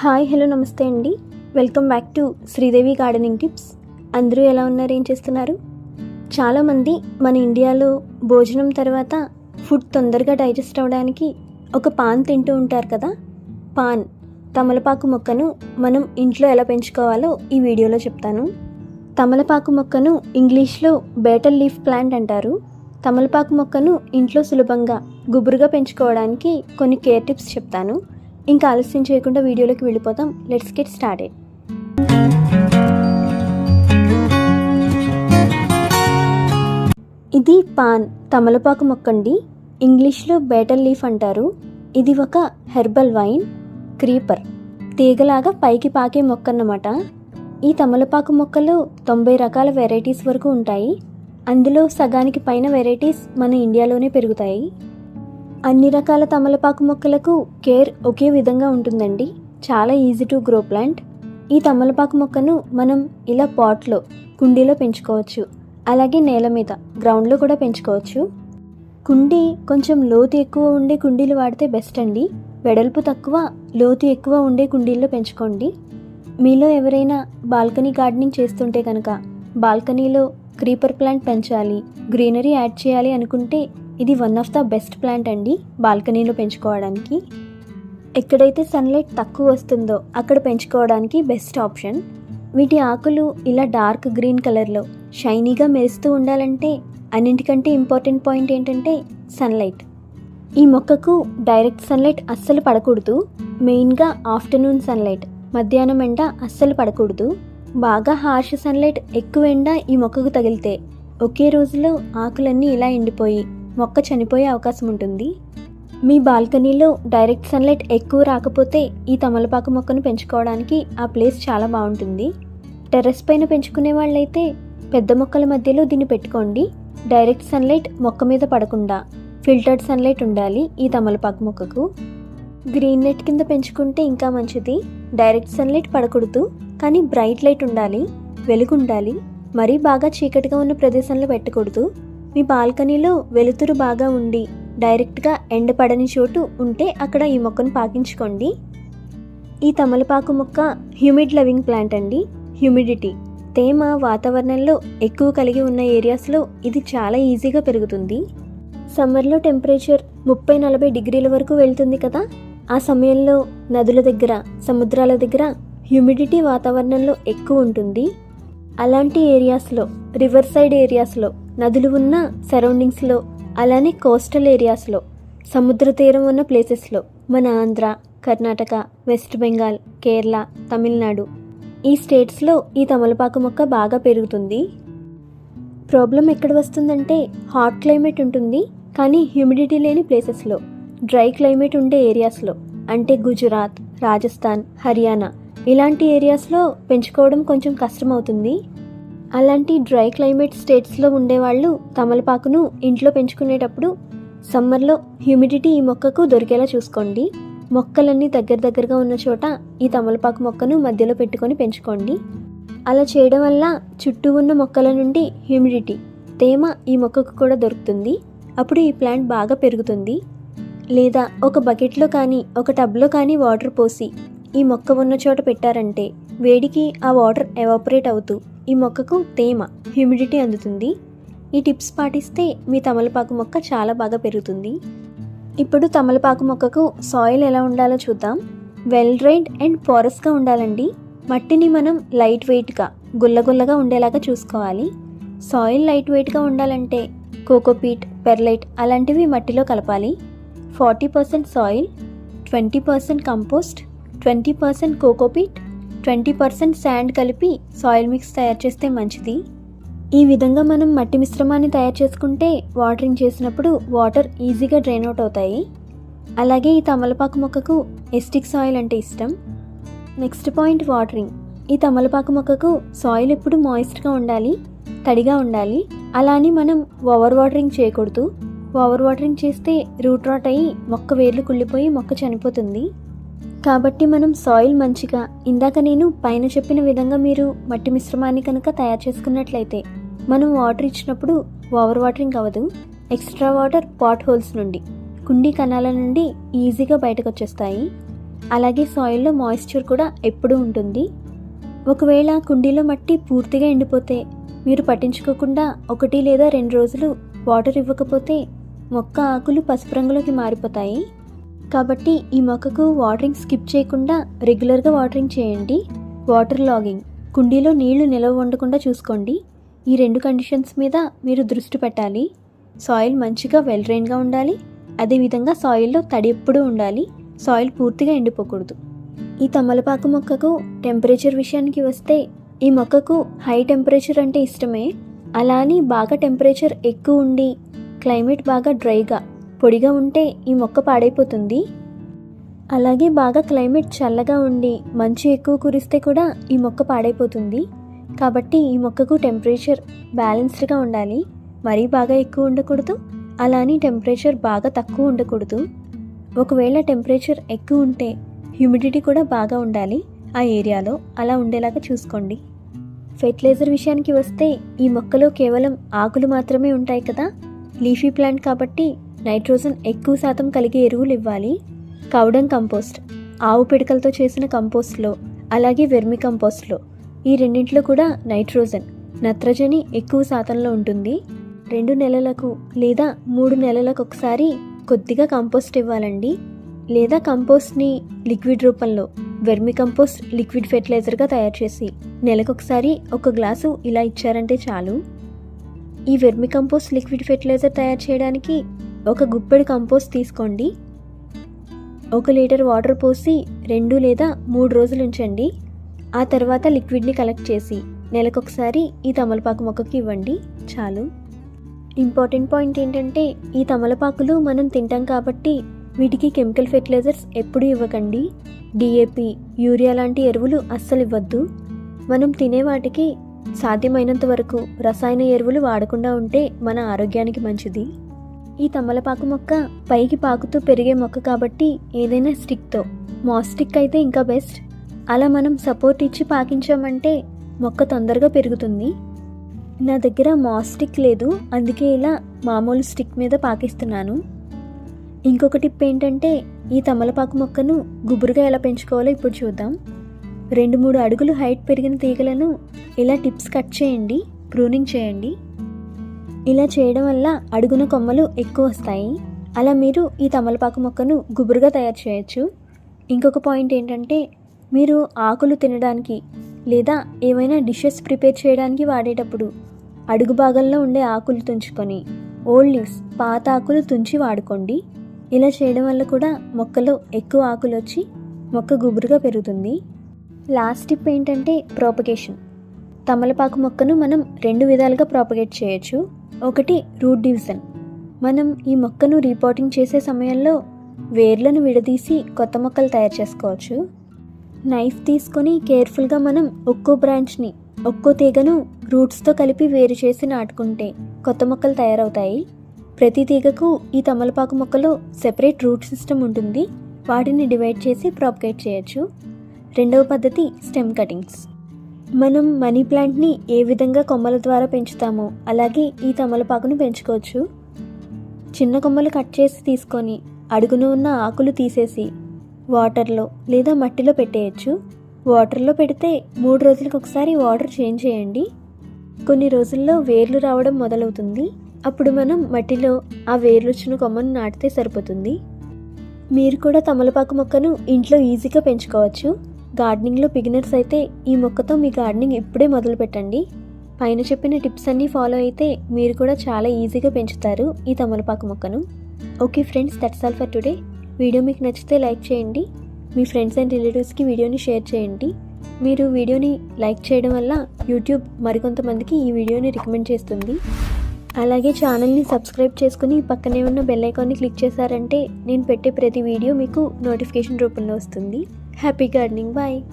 Hi hello నమస్తే అండి. Welcome back to Sridevi gardening tips. అందరూ ఎలా ఉన్నారు? ఏం చేస్తున్నారు? చాలామంది మన ఇండియాలో భోజనం తర్వాత ఫుడ్ తొందరగా డైజెస్ట్ అవ్వడానికి ఒక పాన్ తింటూ ఉంటారు కదా? పాన్ తమలపాకు మొక్కను మనం ఇంట్లో ఎలా పెంచుకోవాలో ఈ వీడియోలో చెప్తాను. తమలపాకు మొక్కను ఇంగ్లీష్లో బేటల్ లీఫ్ ప్లాంట్ అంటారు. తమలపాకు మొక్కను ఇంట్లో సులభంగా గుబురుగా పెంచుకోవడానికి కొన్ని కేర్ టిప్స్ చెప్తాను. ఇంకా ఆలస్యం చేయకుండా వీడియోలోకి వెళ్ళిపోతాం లెట్స్ గెట్ స్టార్టెడ్ ఇది పాన్ తమలపాకు మొక్కండి. ఇంగ్లీష్లో బేటల్ లీఫ్ అంటారు. ఇది ఒక హెర్బల్ వైన్ క్రీపర్. తీగలాగా పైకి పాకే మొక్క అన్నమాట ఈ తమలపాకు మొక్కలు తొంభై రకాల వెరైటీస్ వరకు ఉంటాయి. అందులో సగానికి పైన వెరైటీస్ మన ఇండియాలోనే పెరుగుతాయి. అన్ని రకాల తమలపాకు మొక్కలకు కేర్ ఒకే విధంగా ఉంటుందండి. చాలా ఈజీ టు గ్రో ప్లాంట్. ఈ తమలపాకు మొక్కను మనం ఇలా పాట్లో కుండీలో పెంచుకోవచ్చు. అలాగే నేల మీద గ్రౌండ్లో కూడా పెంచుకోవచ్చు. కుండీ కొంచెం లోతు ఎక్కువ ఉండే కుండీలు వాడితే బెస్ట్ అండి. వెడల్పు తక్కువ లోతు ఎక్కువ ఉండే కుండీల్లో పెంచుకోండి. మీలో ఎవరైనా బాల్కనీ గార్డెనింగ్ చేస్తుంటే కనుక బాల్కనీలో క్రీపర్ ప్లాంట్ పెంచాలి గ్రీనరీ యాడ్ చేయాలి అనుకుంటే ఇది one of the best plant అండి బాల్కనీలో పెంచుకోవడానికి. ఎక్కడైతే సన్లైట్ తక్కువ వస్తుందో అక్కడ పెంచుకోవడానికి బెస్ట్ ఆప్షన్ వీటి ఆకులు ఇలా డార్క్ గ్రీన్ కలర్లో షైనీగా మెరుస్తూ ఉండాలంటే అన్నింటికంటే ఇంపార్టెంట్ పాయింట్ ఏంటంటే సన్లైట్ ఈ మొక్కకు డైరెక్ట్ సన్లైట్ అస్సలు పడకూడదు. మెయిన్గా ఆఫ్టర్నూన్ సన్లైట్ మధ్యాహ్నం ఎండ అస్సలు పడకూడదు. బాగా హార్ష్ సన్లైట్ ఎక్కువ ఎండ ఈ మొక్కకు తగిలితే ఒకే రోజులో ఆకులన్నీ ఇలా ఎండిపోయి మొక్క చనిపోయే అవకాశం ఉంటుంది. మీ బాల్కనీలో డైరెక్ట్ సన్లైట్ ఎక్కువ రాకపోతే ఈ తమలపాకు మొక్కను పెంచుకోవడానికి ఆ ప్లేస్ చాలా బాగుంటుంది. టెర్రస్ పైన పెంచుకునే వాళ్ళైతే పెద్ద మొక్కల మధ్యలో దీన్ని పెట్టుకోండి. డైరెక్ట్ సన్లైట్ మొక్క మీద పడకుండా ఫిల్టర్డ్ సన్లైట్ ఉండాలి ఈ తమలపాకు మొక్కకు. గ్రీన్ నెట్ కింద పెంచుకుంటే ఇంకా మంచిది. డైరెక్ట్ సన్లైట్ పడకూడదు కానీ బ్రైట్ లైట్ ఉండాలి వెలుగు ఉండాలి మరీ బాగా చీకటిగా ఉన్న ప్రదేశంలో పెట్టకూడదు. మీ బాల్కనీలో వెలుతురు బాగా ఉండి డైరెక్ట్గా ఎండ పడని చోటు ఉంటే అక్కడ ఈ మొక్కను పాకించుకోండి. ఈ తమలపాకు మొక్క హ్యూమిడ్ లవింగ్ ప్లాంట్ అండి. హ్యూమిడిటీ తేమ వాతావరణంలో ఎక్కువ కలిగి ఉన్న ఏరియాస్లో ఇది చాలా ఈజీగా పెరుగుతుంది. సమ్మర్లో టెంపరేచర్ ముప్పై నలభై డిగ్రీల వరకు వెళ్తుంది కదా? ఆ సమయంలో నదుల దగ్గర సముద్రాల దగ్గర హ్యూమిడిటీ వాతావరణంలో ఎక్కువ ఉంటుంది. అలాంటి ఏరియాస్లో రివర్ సైడ్ ఏరియాస్లో నదులు ఉన్న సరౌండింగ్స్లో అలానే కోస్టల్ ఏరియాస్లో సముద్ర తీరం ఉన్న ప్లేసెస్లో మన ఆంధ్ర కర్ణాటక వెస్ట్ బెంగాల్ కేరళ తమిళనాడు ఈ స్టేట్స్లో ఈ తమలపాకు మొక్క బాగా పెరుగుతుంది. ప్రాబ్లం ఎక్కడ వస్తుందంటే హాట్ క్లైమేట్ ఉంటుంది కానీ హ్యూమిడిటీ లేని ప్లేసెస్లో డ్రై క్లైమేట్ ఉండే ఏరియాస్లో అంటే గుజరాత్ రాజస్థాన్ హర్యానా ఇలాంటి ఏరియాస్లో పెంచుకోవడం కొంచెం కష్టమవుతుంది. అలాంటి డ్రై క్లైమేట్ స్టేట్స్లో ఉండేవాళ్ళు తమలపాకును ఇంట్లో పెంచుకునేటప్పుడు సమ్మర్లో హ్యూమిడిటీ ఈ మొక్కకు దొరికేలా చూసుకోండి. మొక్కలన్నీ దగ్గర దగ్గరగా ఉన్న చోట ఈ తమలపాకు మొక్కను మధ్యలో పెట్టుకొని పెంచుకోండి. అలా చేయడం వల్ల చుట్టూ ఉన్న మొక్కల నుండి హ్యూమిడిటీ తేమ ఈ మొక్కకు కూడా దొరుకుతుంది. అప్పుడు ఈ ప్లాంట్ బాగా పెరుగుతుంది. లేదా ఒక బకెట్లో కానీ ఒక టబ్లో కానీ వాటర్ పోసి ఈ మొక్క ఉన్న చోట పెట్టారంటే వేడికి ఆ వాటర్ ఎవాపరేట్ అవుతూ ఈ మొక్కకు తేమ హ్యూమిడిటీ అందుతుంది. ఈ టిప్స్ పాటిస్తే మీ తమలపాకు మొక్క చాలా బాగా పెరుగుతుంది. ఇప్పుడు తమలపాకు మొక్కకు సాయిల్ ఎలా ఉండాలో చూద్దాం. వెల్ డ్రైడ్ అండ్ పోరస్గా ఉండాలండి. మట్టిని మనం లైట్ వెయిట్గా గుల్లగుల్లగా ఉండేలాగా చూసుకోవాలి. సాయిల్ లైట్ వెయిట్గా ఉండాలంటే కోకోపీట్ పెర్లైట్ అలాంటివి మట్టిలో కలపాలి. Forty percent soil twenty percent compost twenty percent cocopeat twenty percent sand కలిపి సాయిల్ మిక్స్ తయారు చేస్తే మంచిది. ఈ విధంగా మనం మట్టి మిశ్రమాన్ని తయారు చేసుకుంటే వాటరింగ్ చేసినప్పుడు వాటర్ ఈజీగా డ్రైన్ అవుట్ అవుతాయి. అలాగే ఈ తమలపాకు మొక్కకు ఎస్టిక్ సాయిల్ అంటే ఇష్టం. Next point watering. ఈ తమలపాకు మొక్కకు సాయిల్ ఎప్పుడు మాయిస్ట్గా ఉండాలి తడిగా ఉండాలి. అలా అని మనం ఓవర్ వాటరింగ్ చేయకూడదు. ఓవర్ వాటరింగ్ చేస్తే రూట్ రాట్ అయ్యి మొక్క వేర్లు కుళ్ళిపోయి మొక్క చనిపోతుంది. కాబట్టి మనం సాయిల్ మంచిగా. ఇందాక నేను పైన చెప్పిన విధంగా మీరు మట్టి మిశ్రమాన్ని కనుక తయారు చేసుకున్నట్లయితే మనం వాటర్ ఇచ్చినప్పుడు ఓవర్ వాటరింగ్ అవ్వదు. ఎక్స్ట్రా వాటర్ పాట్ హోల్స్ నుండి కుండీ కణాల నుండి ఈజీగా బయటకు వచ్చేస్తాయి అలాగే సాయిల్లో మాయిశ్చర్ కూడా ఎప్పుడూ ఉంటుంది. ఒకవేళ కుండీలో మట్టి పూర్తిగా ఎండిపోతే మీరు పట్టించుకోకుండా ఒకటి లేదా రెండు రోజులు వాటర్ ఇవ్వకపోతే మొక్క ఆకులు పసుపు రంగులోకి మారిపోతాయి. కాబట్టి ఈ మొక్కకు వాటరింగ్ స్కిప్ చేయకుండా రెగ్యులర్గా వాటరింగ్ చేయండి. వాటర్ లాగింగ్ కుండీలో నీళ్ళు నిలవ ఉండకుండా చూసుకోండి. ఈ రెండు కండిషన్స్ మీద మీరు దృష్టి పెట్టాలి. సాయిల్ మంచిగా వెల్ డ్రైన్గా ఉండాలి. అదేవిధంగా సాయిల్లో తడి ఎప్పుడూ ఉండాలి. సాయిల్ పూర్తిగా ఎండిపోకూడదు. ఈ తమలపాకు మొక్కకు టెంపరేచర్ విషయానికి వస్తే ఈ మొక్కకు హై టెంపరేచర్ అంటే ఇష్టమే. అలా అని బాగా టెంపరేచర్ ఎక్కువ ఉండి క్లైమేట్ బాగా డ్రైగా పొడిగా ఉంటే ఈ మొక్క పాడైపోతుంది. అలాగే బాగా క్లైమేట్ చల్లగా ఉండి మంచు ఎక్కువ కురిస్తే కూడా ఈ మొక్క పాడైపోతుంది. కాబట్టి ఈ మొక్కకు టెంపరేచర్ బ్యాలెన్స్డ్గా ఉండాలి. మరీ బాగా ఎక్కువ ఉండకూడదు. అలా అని టెంపరేచర్ బాగా తక్కువ ఉండకూడదు. ఒకవేళ టెంపరేచర్ ఎక్కువ ఉంటే హ్యూమిడిటీ కూడా బాగా ఉండాలి. ఆ ఏరియాలో అలా ఉండేలాగా చూసుకోండి. ఫెర్టిలైజర్ విషయానికి వస్తే ఈ మొక్కలో కేవలం ఆకులు మాత్రమే ఉంటాయి కదా. లీఫీ ప్లాంట్ కాబట్టి నైట్రోజన్ ఎక్కువ శాతం కలిగే ఎరువులు ఇవ్వాలి. కౌడంగ్ కంపోస్ట్ ఆవు పిడకలతో చేసిన కంపోస్ట్లో అలాగే వెర్మి కంపోస్ట్లో. ఈ రెండింటిలో కూడా నైట్రోజన్ నత్రజని ఎక్కువ శాతంలో ఉంటుంది. రెండు నెలలకు లేదా మూడు నెలలకు ఒకసారి కొద్దిగా కంపోస్ట్ ఇవ్వాలండి. లేదా కంపోస్ట్ని లిక్విడ్ రూపంలో వెర్మి కంపోస్ట్ లిక్విడ్ ఫెర్టిలైజర్గా తయారు చేసి నెలకొకసారి ఒక గ్లాసు ఇలా ఇచ్చారంటే చాలు. ఈ వెర్మి కంపోస్ట్ లిక్విడ్ ఫెర్టిలైజర్ తయారు చేయడానికి ఒక గుప్పెడు కంపోస్ట్ తీసుకోండి. ఒక లీటర్ వాటర్ పోసి రెండు లేదా మూడు రోజులు ఉంచండి. ఆ తర్వాత లిక్విడ్ని కలెక్ట్ చేసి నెలకొకసారి ఈ తమలపాకు మొక్కకి ఇవ్వండి. చాలు. ఇంపార్టెంట్ పాయింట్ ఏంటంటే ఈ తమలపాకులు మనం తింటాం కాబట్టి వీటికి కెమికల్ ఫెర్టిలైజర్స్ ఎప్పుడూ ఇవ్వకండి. డిఏపి యూరియా లాంటి ఎరువులు అస్సలు ఇవ్వద్దు. మనం తినే వాటికి సాధ్యమైనంత వరకు రసాయన ఎరువులు వాడకుండా ఉంటే మన ఆరోగ్యానికి మంచిది. ఈ తమలపాకు మొక్క పైకి పాకుతూ పెరిగే మొక్క కాబట్టి ఏదైనా స్టిక్తో. మాస్టిక్ అయితే ఇంకా బెస్ట్. అలా మనం సపోర్ట్ ఇచ్చి పాకించామంటే మొక్క తొందరగా పెరుగుతుంది. నా దగ్గర మాస్టిక్ లేదు. అందుకే ఇలా మామూలు స్టిక్ మీద పాకిస్తున్నాను. ఇంకొక టిప్ ఏంటంటే ఈ తమలపాకు మొక్కను గుబురుగా ఎలా పెంచుకోవాలో ఇప్పుడు చూద్దాం. రెండు మూడు అడుగులు హైట్ పెరిగిన తీగలను ఇలా టిప్స్ కట్ చేయండి ప్రూనింగ్ చేయండి. ఇలా చేయడం వల్ల అడుగున కొమ్మలు ఎక్కువ వస్తాయి. అలా మీరు ఈ తమలపాకు మొక్కను గుబురుగా తయారు చేయొచ్చు. ఇంకొక పాయింట్ ఏంటంటే మీరు ఆకులు తినడానికి లేదా ఏమైనా డిషెస్ ప్రిపేర్ చేయడానికి వాడేటప్పుడు అడుగు భాగంలో ఉండే ఆకులు తుంచుకొని ఓల్డ్ లీవ్స్ పాత ఆకులు తుంచి వాడుకోండి. ఇలా చేయడం వల్ల కూడా మొక్కలో ఎక్కువ ఆకులు వచ్చి మొక్క గుబురుగా పెరుగుతుంది. లాస్ట్ టిప్ ఏంటంటే ప్రాపగేషన్ తమలపాకు మొక్కను మనం రెండు విధాలుగా ప్రాపగేట్ చేయొచ్చు. ఒకటి రూట్ డివిజన్. మనం ఈ మొక్కను రీపోటింగ్ చేసే సమయంలో వేర్లను విడదీసి కొత్త మొక్కలు తయారు చేసుకోవచ్చు. నైఫ్ తీసుకొని కేర్ఫుల్గా మనం ఒక్కో బ్రాంచ్ని ఒక్కో తీగను రూట్స్తో కలిపి వేరు చేసి నాటుకుంటే కొత్త మొక్కలు తయారవుతాయి. ప్రతి తీగకు ఈ తమలపాకు మొక్కలో సెపరేట్ రూట్ సిస్టమ్ ఉంటుంది. వాటిని డివైడ్ చేసి ప్రాపగేట్ చేయొచ్చు. రెండవ పద్ధతి స్టెమ్ కటింగ్స్. మనం మనీ ప్లాంట్ని ఏ విధంగా కొమ్మల ద్వారా పెంచుతామో అలాగే ఈ తమలపాకును పెంచుకోవచ్చు. చిన్న కొమ్మలు కట్ చేసి తీసుకొని అడుగున ఉన్న ఆకులు తీసేసి వాటర్లో లేదా మట్టిలో పెట్టేయచ్చు. వాటర్లో పెడితే మూడు రోజులకు ఒకసారి వాటర్ చేంజ్ చేయండి. కొన్ని రోజుల్లో వేర్లు రావడం మొదలవుతుంది. అప్పుడు మనం మట్టిలో ఆ వేర్లు వచ్చిన కొమ్మను నాటితే సరిపోతుంది. మీరు కూడా తమలపాకు మొక్కను ఇంట్లో ఈజీగా పెంచుకోవచ్చు. గార్డెనింగ్లో బిగినర్స్ అయితే ఈ మొక్కతో మీ గార్డెనింగ్ ఇప్పుడే మొదలు పెట్టండి పైన చెప్పిన టిప్స్ అన్నీ ఫాలో అయితే మీరు కూడా చాలా ఈజీగా పెంచుతారు ఈ తమలపాకు మొక్కను. Okay friends that's all for today video మీకు నచ్చితే లైక్ చేయండి. మీ ఫ్రెండ్స్ అండ్ రిలేటివ్స్కి వీడియోని షేర్ చేయండి. మీరు వీడియోని లైక్ చేయడం వల్ల యూట్యూబ్ మరికొంతమందికి ఈ వీడియోని రికమెండ్ చేస్తుంది. అలాగే ఛానల్ని సబ్స్క్రైబ్ చేసుకుని పక్కనే ఉన్న బెల్ ఐకాన్ని క్లిక్ చేశారంటే నేను పెట్టే ప్రతి వీడియో మీకు నోటిఫికేషన్ రూపంలో వస్తుంది. Happy gardening. Bye.